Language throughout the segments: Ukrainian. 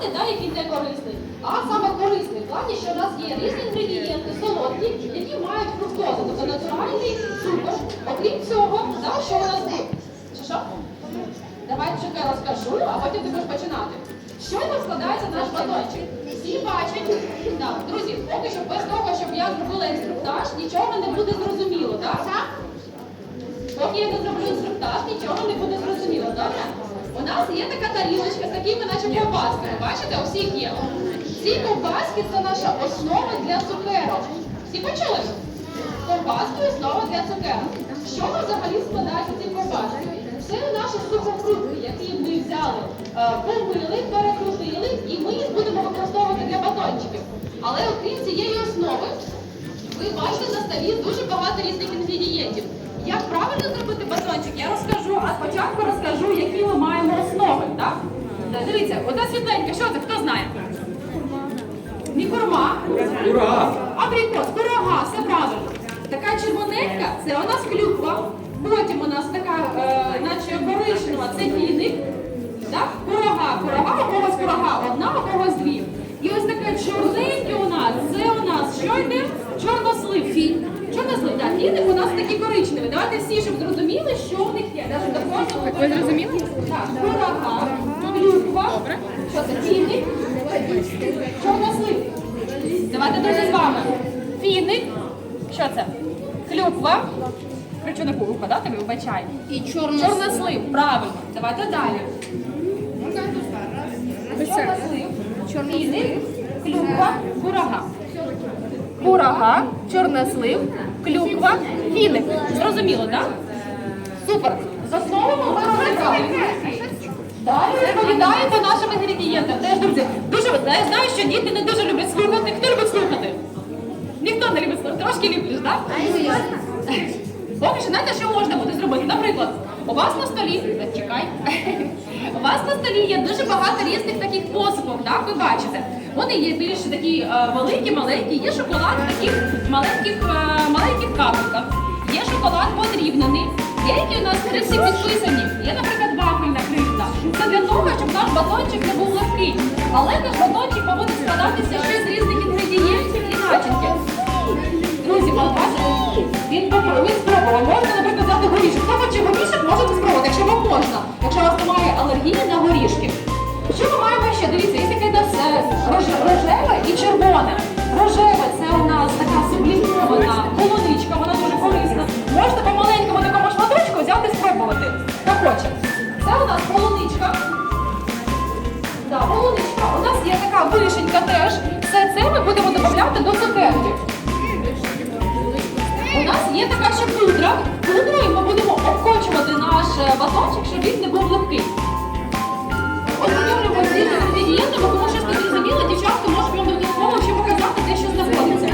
нейтральний, да, який не корисний, а саме корисний. В плані, що у нас є різні інгредієнти, солодкі, які мають фруктозу, тобто натуральний цукор. Окрім цього, да, що у нас є? Що що? Давай чекай розкажу, а потім ти будеш починати. Що там складається наш батончик? Всі бачать. Так, друзі, поки що без того, щоб я зробила інструктаж, нічого не буде зрозуміло, так? Поки я не зроблю інструктаж, нічого не буде зрозуміло, добре? У нас є така тарілочка з такими, наче ковбасками. Бачите, у всіх є. Ці ковбаски це наша основа для цукерок. Всі почули? Ковбаски основа для цукерок. Що ми взагалі складається ці ковбаски? Це наші сухофрукти, які ми взяли, е, помили, перекрутили, і ми їх будемо використовувати для батончиків. Але окрім цієї основи, ви бачите на столі дуже багато різних інгредієнтів. Як правильно зробити батончик, я розкажу, а спочатку розкажу, які ми маємо основи. Так? Та Дивіться, ота світленька, що це? Хто знає? Не курма. Ура! Абрикос, пирога, все правильно. Така червоненька, це у нас клюква. Потім у нас така, е, наче коричнева, це фіник. Так? Курага, курага, у когось курага одна, у когось дві. І ось таке чорненьке у нас, це у нас що йде? Чорнослив. Фін. Чорнослив, так. Фіник у нас такі коричневі. Давайте всі, щоб зрозуміли, що у них є. Навіть до кожного. ви зрозуміли? Так, курага, клюква. Що це? Фіник. Чорнослив. Давайте друзі з вами. Фіник. Що це? Клюква. Кричу на кубка, да? Тобі вибачай. І чорно. Чорнослив, правильно. Давайте далі. Чорнослив, фіник, клюква, курага. Курага, чорнослив, клюква, фіник. Зрозуміло, так? Супер. За словом. Далі розповідаємо нашим інгредієнтам. Теж, друзі, дуже я знаю, що діти не дуже люблять слухати. Хто любить слухати? Ніхто не любить слухати. Трошки люблять, так? Поки що знаєте, що можна буде зробити? Наприклад, у вас на столі, Е, чекай, у вас на столі є дуже багато різних таких посипок, так, ви бачите. Вони є більш такі е, великі, маленькі, є шоколад в таких маленьких, е, маленьких капельках, є шоколад подрібнений, деякі у нас всі підписані, є, наприклад, вафельна крихта. Це для того, щоб наш батончик не був легкий. Але наш батончик повинен складатися ще з різних інгредієнтів він попробував, він спробував. Можна, наприклад, взяти горішок. Хто хоче горішок, можете спробувати, якщо вам можна. Якщо у вас немає алергії на горішки. Що ми маємо ще? Дивіться, є таке е, роже- рожеве і червоне. Рожеве це у нас така сублімована полуничка, вона дуже корисна. Можете по маленькому такому шматочку взяти спробувати. Хто хоче. Це у нас полуничка. Да, полуничка. У нас є така вишенька теж. Все це ми будемо додавати до цукерки. Нас є така ще пудра. Пудрою ми будемо обкочувати наш е, батончик, щоб він не був легкий. От знайомлюємо з інгредієнтами, тому що не зрозуміло, дівчатка можуть вам додатково ще показати те, що знаходиться.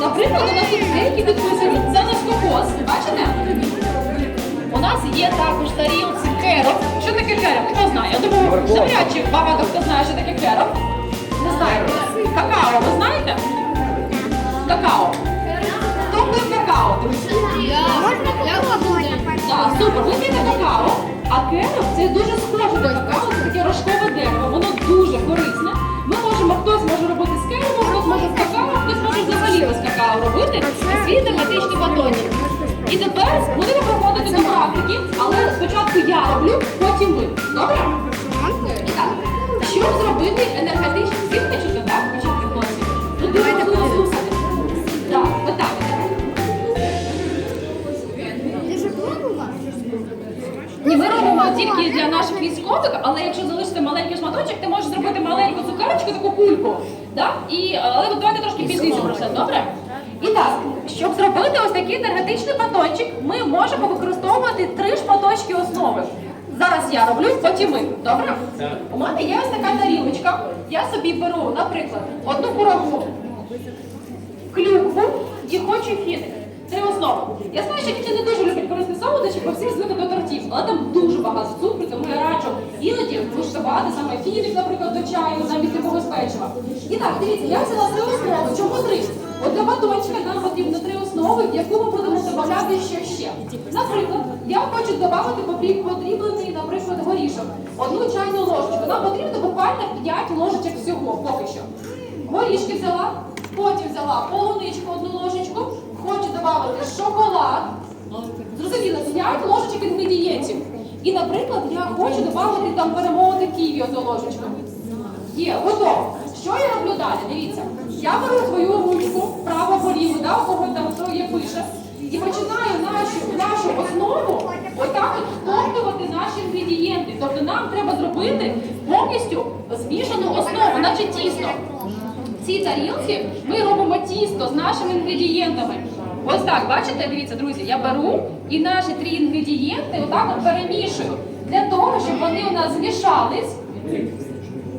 Наприклад, у нас тут деякі підписані. Це наш кокос. Бачите? У нас є також тарілці керов. Що таке керов? Хто знає? Я думаю, навряд чи багато хто знає, що таке керов. Не знаю. Какао, ви знаєте? А керов це дуже схоже до какао, це таке рожкове дерево, воно дуже корисне. Ми можемо, хтось може робити з керовом, хтось може з какао, хтось може взагалі без какао робити свій тематичний батончик. І тепер будемо проходити до практики, але спочатку я роблю, потім ви. Добре? І так, щоб зробити енергетичний всі хочете, так? Тільки для наших військових, але якщо залишити маленький шматочок, ти можеш зробити маленьку цукерочку, таку кульку. Да? І, але от давайте трошки пізніше про це, добре? І так, щоб зробити ось такий енергетичний батончик, ми можемо використовувати три шматочки основи. Зараз я роблю, потім ми. Добре? У мене є ось така тарілочка. Я собі беру, наприклад, одну курагу, клюкву і хочу фіник. Три основи. Я знаю, що діти не дуже люблять корисні солодощі, бо всі звикли до тортів, але там дуже багато цукру, тому я раджу іноді вишивати саме фіник, наприклад, до чаю, замість якогось печива. І так, дивіться, я взяла три основи. Чому три? От для батончика нам потрібно три основи, в яку ми будемо додавати ще ще. Наприклад, я хочу додати потріб- потрібний, наприклад, горішок. Одну чайну ложечку. Нам потрібно буквально 5 ложечок всього, поки що. Горішки взяла, потім взяла полуничку одну ложечку, додати шоколад. Зрозуміло, 5 ложечок інгредієнтів. І, наприклад, я хочу додати там перемолоти ківі одну ложечку. Є, готово. Що я роблю далі? Дивіться. Я беру свою ручку, право поліву, да, у кого там хто є пише, і починаю нашу, нашу основу отак от втоптувати наші інгредієнти. Тобто нам треба зробити повністю змішану основу, наче тісто. В цій тарілці ми робимо тісто з нашими інгредієнтами. Ось так, бачите, дивіться, друзі, я беру і наші три інгредієнти отак от перемішую для того, щоб вони у нас змішались.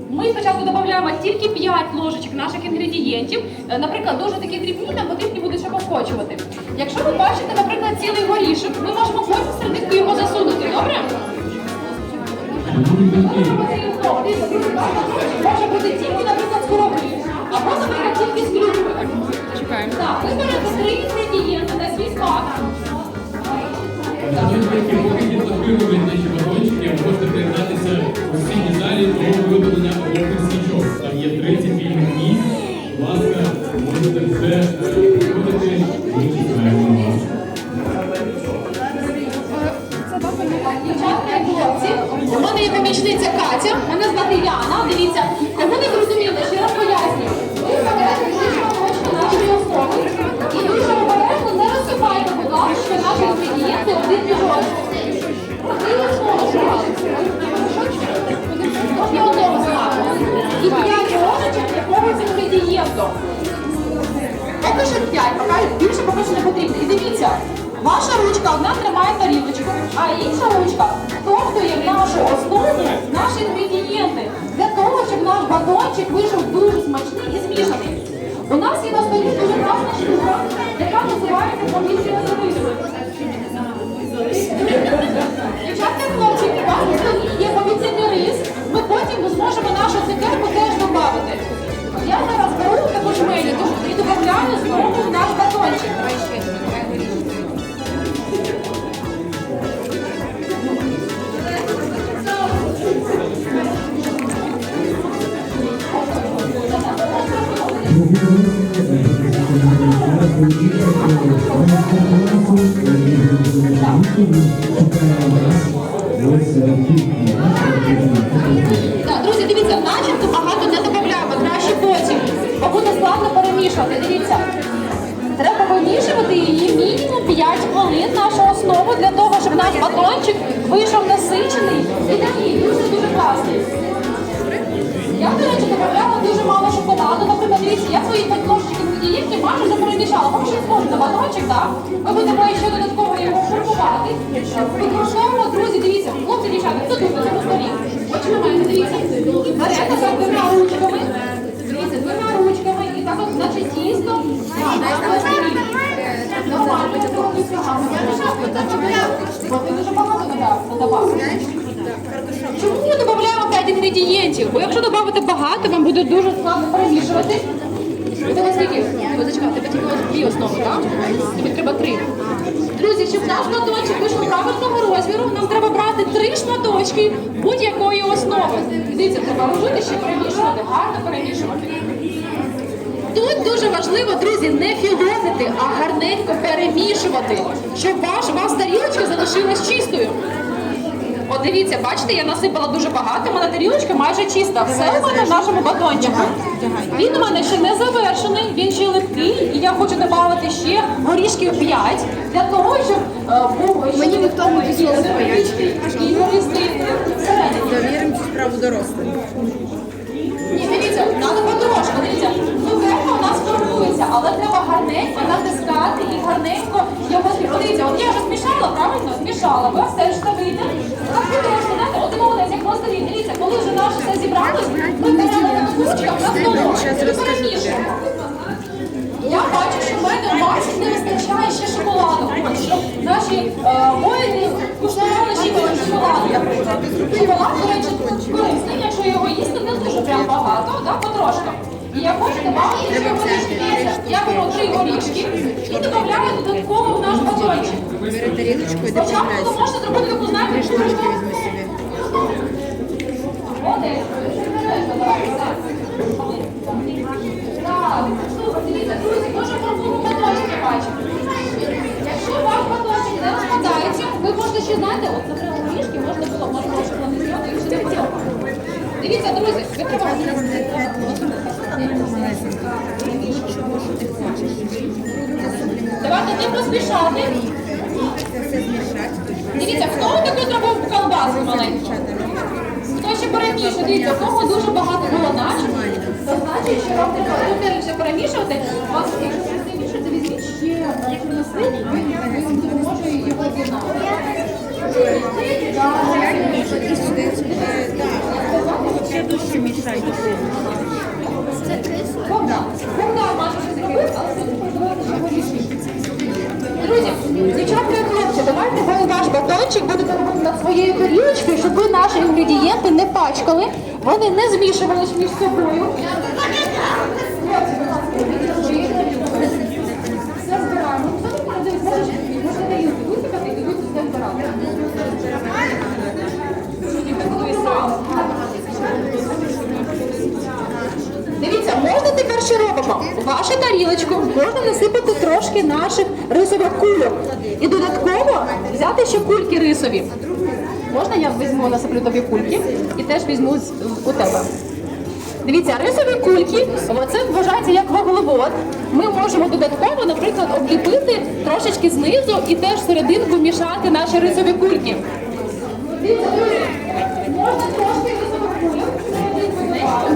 Ми спочатку додаємо тільки 5 ложечок наших інгредієнтів. Е, Наприклад, дуже такі дрібні, нам потрібні будуть ще поскочувати. Якщо ви бачите, наприклад, цілий горішок, ми можемо потім серединку його засунути, добре? Помічниця Катя, мене звати Яна. Дивіться, кому Так, друзі, дивіться, начинку багато не додаємо, краще потім, бо буде складно перемішувати. Дивіться. Треба вимішувати її мінімум 5 хвилин нашу основу для того, щоб наш батончик вийшов насичений і такий дуже-дуже класний. Я, до речі, додавала дуже мало шоколаду. Наприклад, дивіться, я свої 5 ложечок інгредієнтів майже вже перемішала. Що схожу на батончик, так? Ми будемо ще додатково його формувати. Використовуємо, друзі, дивіться, хлопці, дівчата, хто тут на цьому столі? Ми маємо, дивіться. Берете так двома ручками. Дивіться, двома ручками і так от, значить, тісто. Так. Нормально, ти дуже багато додав. Чому ми додаємо 5 інгредієнтів? Бо якщо додати багато, вам буде дуже складно перемішувати. У тебе скільки? Ви зачекайте, тебе тільки дві основи, так? Тобі треба три. Друзі, щоб наш шматочок вийшов правильного розміру, нам треба брати три шматочки будь-якої основи. Дивіться, треба робити ще перемішувати, гарно перемішувати. Тут дуже важливо, друзі, не філонити, а гарненько перемішувати, щоб ваш, вас тарілочка залишилась чистою. От дивіться, бачите, я насипала дуже багато, у мене тарілочка майже чиста. Все у мене в нашому батончику. Він у мене ще не завершений, він ще липкий, і я хочу додати ще горішків 5 для того, щоб е, був Мені ніхто не дозволив і всередині. Довіримо цю справу дорослим. змішується, але треба гарненько натискати і гарненько його змішується. От я вже змішала, правильно? Змішала. бо все ж це вийде. Так ви теж знаєте, от домовилися, як просто він. Дивіться, коли вже наше все зібралось, ми беремо на кусочках на столу і перемішуємо. Я бачу, що в мене 20 не вистачає ще шоколаду. Щоб наші воїни куштували ще шоколаду, наприклад. Шоколад, до речі, корисний, якщо його їсти, не дуже прям багато, да, потрошка горішки. Я беру три горішки і додаю додатково в наш батончик. Бери тарілочку і Спочатку ви можете зробити таку знаєте, штучку. Молодець. Так, супер, дивіться. Якщо ваш батончик не розкладається, ви можете ще, знаєте, от змішати. Дивіться, хто таку зробив колбаску маленьку? Хто ще перемішує? Дивіться, у кого дуже багато було начинки, то значить, що вам треба умірніше перемішувати. У вас, якщо не візьміть ще чорнослив, він вам допоможе його так. Ще дужче мішай. Богдан, Богдан, Маша, щось зробив, але все давайте ще горішки. Друзі, дівчатка і хлопці, давайте ви ваш батончик будете робити над своєю тарілочкою, щоб ви наші інгредієнти не пачкали, вони не змішувались між собою. Хлопці, будь ласка, робіть свої тарілки. Все збираємо. Хто не може дивитися, можете можете тарілки висипати і будете все збирати. Тоді готує сало. Дивіться, можна тепер що робимо? У вашу тарілочку можна насипати трошки наших рисових кульок. І додатково взяти ще кульки рисові. Можна я візьму, насиплю тобі кульки і теж візьму у тебе. Дивіться, рисові кульки, це вважається як вуглевод. Ми можемо додатково, наприклад, обліпити трошечки знизу і теж серединку мішати наші рисові кульки. Дивіться, можна трошки рисових кульок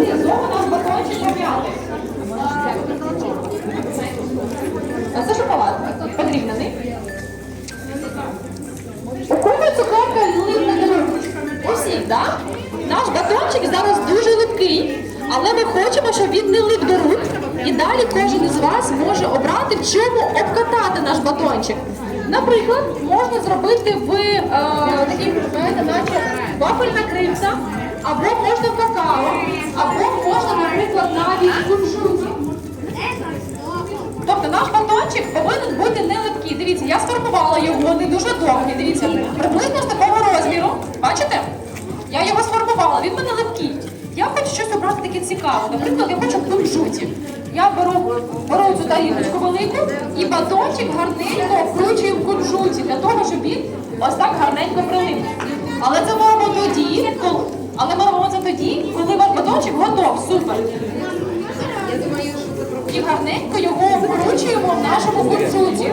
і знову наш батончик пом'яти. А це шоколад подрібнений. У кого липне до рук? Усіх, так? Наш батончик зараз дуже липкий, але ми хочемо, щоб він не лип до рук. І далі кожен із вас може обрати, в чому обкатати наш батончик. Наприклад, можна зробити в е, такій, наче вафельна крильця, або можна в какао, або можна, наприклад, навіть в кунжуті. Тобто наш батончик повинен бути не липкий. Дивіться, я сформувала його не дуже довгий. Дивіться, приблизно з такого розміру. Бачите? Я його сформувала, він мене липкий. Я хочу щось обрати таке цікаве. Наприклад, я хочу в кунжуті. Я беру, беру цю тарілочку велику і батончик гарненько вкручую в кунжуті для того, щоб він ось так гарненько прилип. Але це робимо тоді, коли, але ми робимо це тоді, коли батончик готов. Супер. І гарненько його вкручуємо в нашому кунжуті.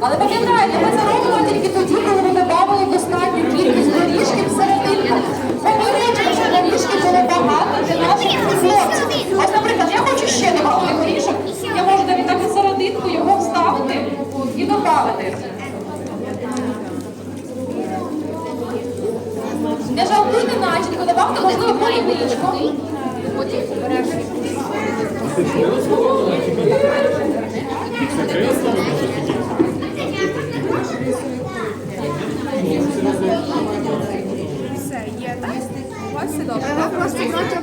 Але пам'ятайте, ми це робимо тільки тоді, коли ми додали достатню кількість горішків всерединку. Бо ми хочемо, щоб горішків було багато для наших хлопців. Ось, наприклад, я хочу ще додати горішок, я можу навіть так і серединку його вставити і додати. Не жалкуйте начинку, добавте, можливо, полівичку. Все, є так? У вас все добре. Ви просто проти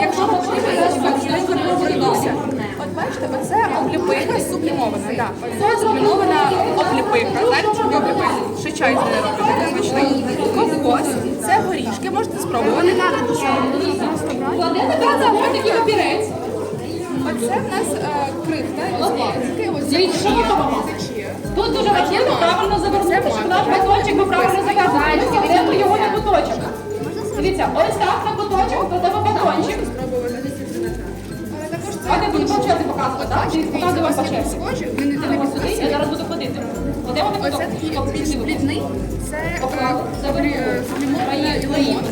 Якщо потрібно, звернутися. От бачите, оце Да. Оце сублімована обліпиха. Знаєте, що обліпиха? Ще чай з нею робити, смачний. Кокос, це горішки, можете спробувати. Кладете ось такий папірець. Оце в нас е, крихта. Ось Тут дуже важливо правильно завернути, щоб наш батончик був правильно зав'язаний. Кладемо його на куточок. Дивіться, ось так на куточок кладемо батончик. А не буду по черзі показувати, так? Чи показую вам по черзі? схожі. Ідемо сюди, я зараз буду ходити. Кладемо на Оце такий більш блідний, це е, Завернули. сублімоване лимон.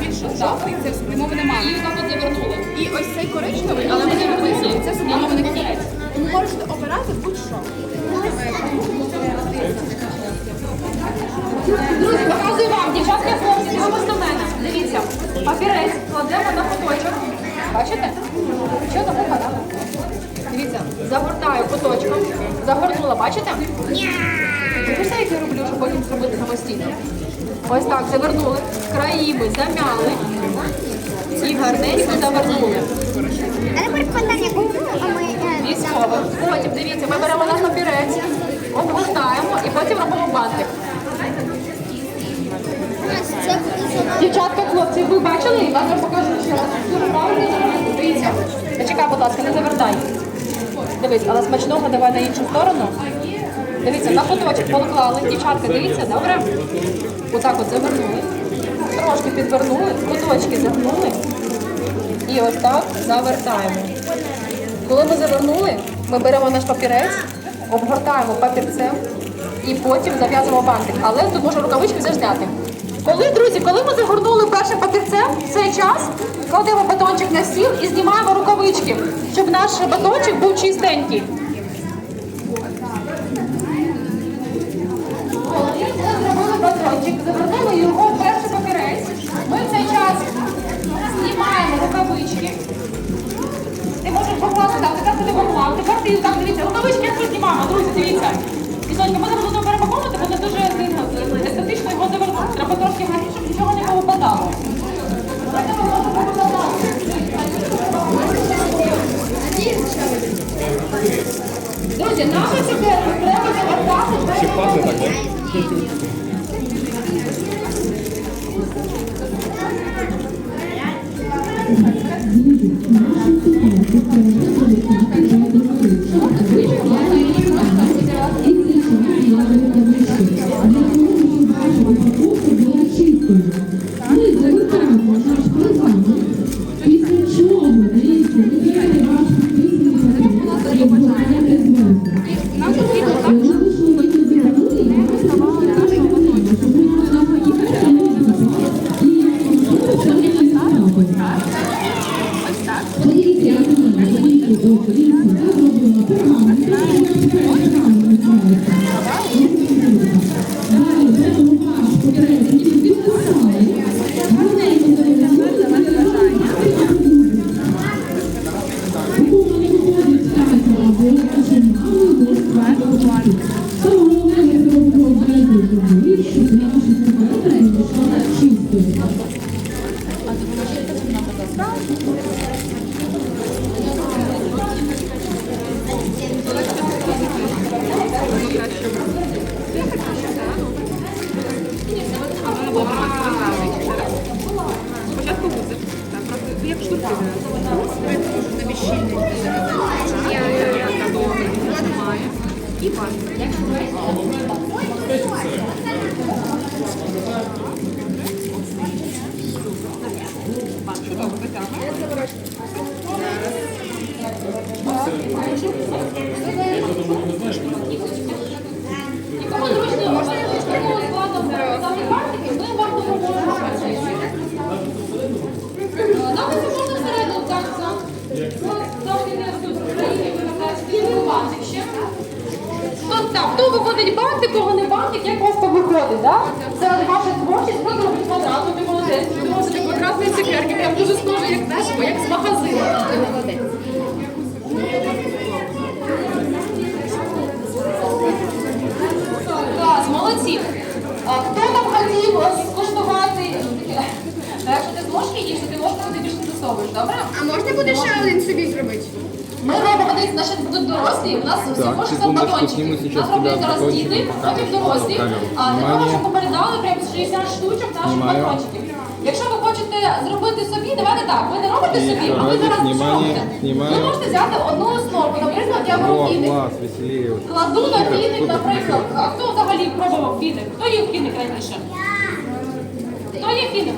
Більш жовтий, це сублімоване І манго. так от завернули. І ось цей коричневий, але вони написані, це сублімований кінець. Ви можете обирати будь-що. Друзі, показую вам, дівчатка і хлопці, дивимось до мене. Дивіться, папірець кладемо на куточок. Бачите? Що там попадало? Дивіться, загортаю куточком, загорнула, бачите? Дивіться, як я роблю, щоб потім зробити самостійно. Ось так завернули, країми замяли і гарненько завернули. А Військово. Потім дивіться, ми беремо наш папірець, обгортаємо і потім робимо бантик. Вам я покажу ще раз. Дивіться. Зачекай, будь ласка, не завертай. Дивись, але смачного давай на іншу сторону. Дивіться, на куточок поклали. Дівчатка, дивіться, добре? Отак от завернули. Трошки підвернули, куточки загнули. І ось так завертаємо. Коли ми завернули, ми беремо наш папірець, обгортаємо папірцем і потім зав'язуємо бантик. Але тут можна рукавички вже зняти. Коли, друзі, коли ми загорнули першим папірцем, в цей час кладемо батончик на стіл і знімаємо рукавички, щоб наш батончик був чистенький. Коли його в перший папірець, ми в цей час знімаємо рукавички. Ти можеш покласти так, тепер ти поклав, тепер ти так, дивіться, рукавички як ми знімаємо, друзі, дивіться. І Сонька, ми зараз будемо перепаковувати, бо не дуже ну, естетично його завернути. Треба трошки гарніше, щоб нічого не повипадало. Хто виходить бантик, кого не бантик, як у вас то виходить, так? Це ваша творчість, ви робите квадрату, ти молодець. Ти можете квадратні цукерки, прям дуже знаєш, як з магазину. Ти молодець. Клас, молодці. А хто там хотів скуштувати? Якщо ти зможеш її, їш, то ти можеш ти більше не засовуєш, добре? А можна буде ще один собі зробити? Ми робимо десь наші будуть дорослі. У нас всього ж це секундочку, батончики. У сейчас нас роблять тебя зараз діти, потім дорослі. А для того, щоб попередали прям 60 штучок наших батончиків. Якщо ви хочете зробити собі, давайте так. Ви не робите собі, а ви зараз що робите? Ви можете взяти одну основу. Наприклад, я беру фіник. Кладу на фіник, наприклад. А хто взагалі пробував фіник? Хто їв фіник раніше? Хто є фіник?